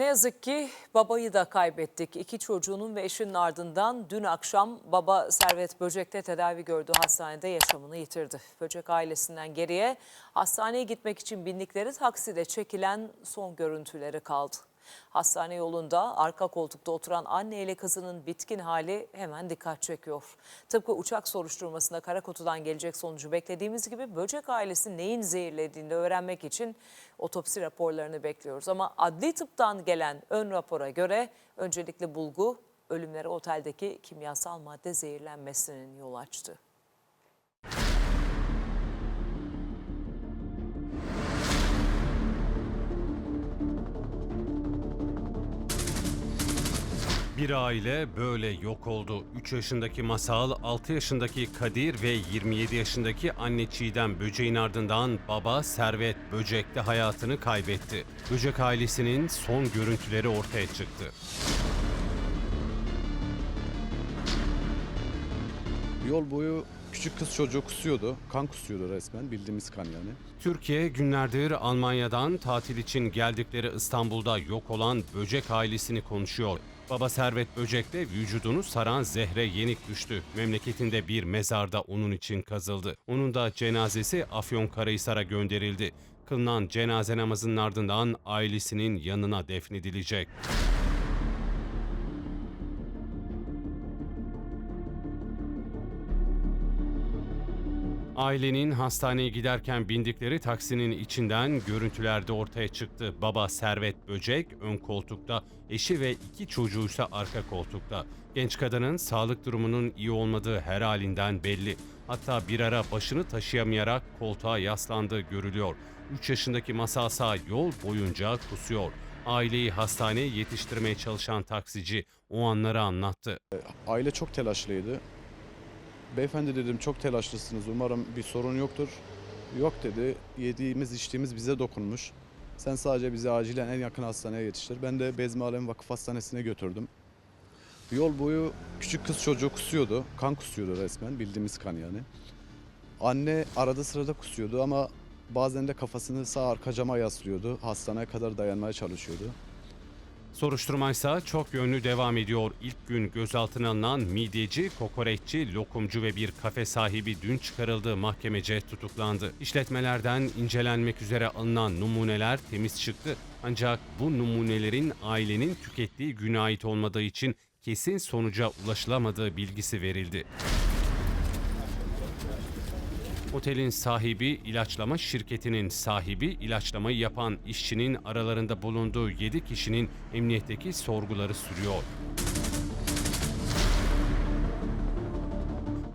Ne yazık ki babayı da kaybettik. İki çocuğunun ve eşinin ardından dün akşam baba Servet Böcek'te tedavi gördüğü hastanede yaşamını yitirdi. Böcek ailesinden geriye hastaneye gitmek için bindikleri takside çekilen son görüntüleri kaldı. Hastane yolunda arka koltukta oturan anne ile kızının bitkin hali hemen dikkat çekiyor. Tıpkı uçak soruşturmasında kara kutudan gelecek sonucu beklediğimiz gibi böcek ailesi neyin zehirlediğini öğrenmek için otopsi raporlarını bekliyoruz. Ama adli tıptan gelen ön rapora göre öncelikli bulgu ölümlere oteldeki kimyasal madde zehirlenmesinin yol açtı. Bir aile böyle yok oldu. 3 yaşındaki Masal, 6 yaşındaki Kadir ve 27 yaşındaki anne Çiğdem Böcek'in ardından baba Servet Böcek de hayatını kaybetti. Böcek ailesinin son görüntüleri ortaya çıktı. Yol boyu küçük kız çocuğu kusuyordu. Kan kusuyordu resmen bildiğimiz kan yani. Türkiye günlerdir Almanya'dan tatil için geldikleri İstanbul'da yok olan Böcek ailesini konuşuyor. Baba Servet Böcek de vücudunu saran zehre yenik düştü. Memleketinde bir mezarda onun için kazıldı. Onun da cenazesi Afyonkarahisar'a gönderildi. Kılınan cenaze namazının ardından ailesinin yanına defnedilecek. Ailenin hastaneye giderken bindikleri taksinin içinden görüntüler de ortaya çıktı. Baba Servet Böcek ön koltukta, eşi ve iki çocuğu ise arka koltukta. Genç kadının sağlık durumunun iyi olmadığı her halinden belli. Hatta bir ara başını taşıyamayarak koltuğa yaslandığı görülüyor. 3 yaşındaki Masasa yol boyunca kusuyor. Aileyi hastaneye yetiştirmeye çalışan taksici o anları anlattı. Aile çok telaşlıydı. Beyefendi dedim çok telaşlısınız umarım bir sorun yoktur. Yok dedi yediğimiz içtiğimiz bize dokunmuş. Sen sadece bizi acilen en yakın hastaneye yetiştir. Ben de Bezmi Alem Vakıf Hastanesi'ne götürdüm. Yol boyu küçük kız çocuğu kusuyordu. Kan kusuyordu resmen bildiğimiz kan yani. Anne arada sırada kusuyordu ama bazen de kafasını sağ arka cama yaslıyordu. Hastaneye kadar dayanmaya çalışıyordu. Soruşturma ise çok yönlü devam ediyor. İlk gün gözaltına alınan midyeci, kokoreççi, lokumcu ve bir kafe sahibi dün çıkarıldığı mahkemece tutuklandı. İşletmelerden incelenmek üzere alınan numuneler temiz çıktı. Ancak bu numunelerin ailenin tükettiği güne ait olmadığı için kesin sonuca ulaşılamadığı bilgisi verildi. Otelin sahibi, ilaçlama şirketinin sahibi, ilaçlamayı yapan işçinin aralarında bulunduğu 7 kişinin emniyetteki sorguları sürüyor.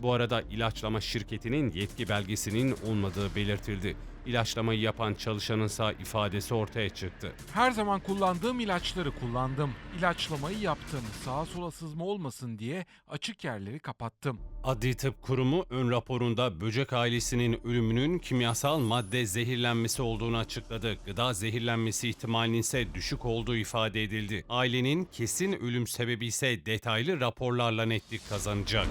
Bu arada ilaçlama şirketinin yetki belgesinin olmadığı belirtildi. İlaçlamayı yapan çalışanınsa ifadesi ortaya çıktı. Her zaman kullandığım ilaçları kullandım. İlaçlamayı yaptım. Sağa sola sızma olmasın diye açık yerleri kapattım. Adli Tıp Kurumu ön raporunda böcek ailesinin ölümünün kimyasal madde zehirlenmesi olduğunu açıkladı. Gıda zehirlenmesi ihtimalinin ise düşük olduğu ifade edildi. Ailenin kesin ölüm sebebi ise detaylı raporlarla netlik kazanacak.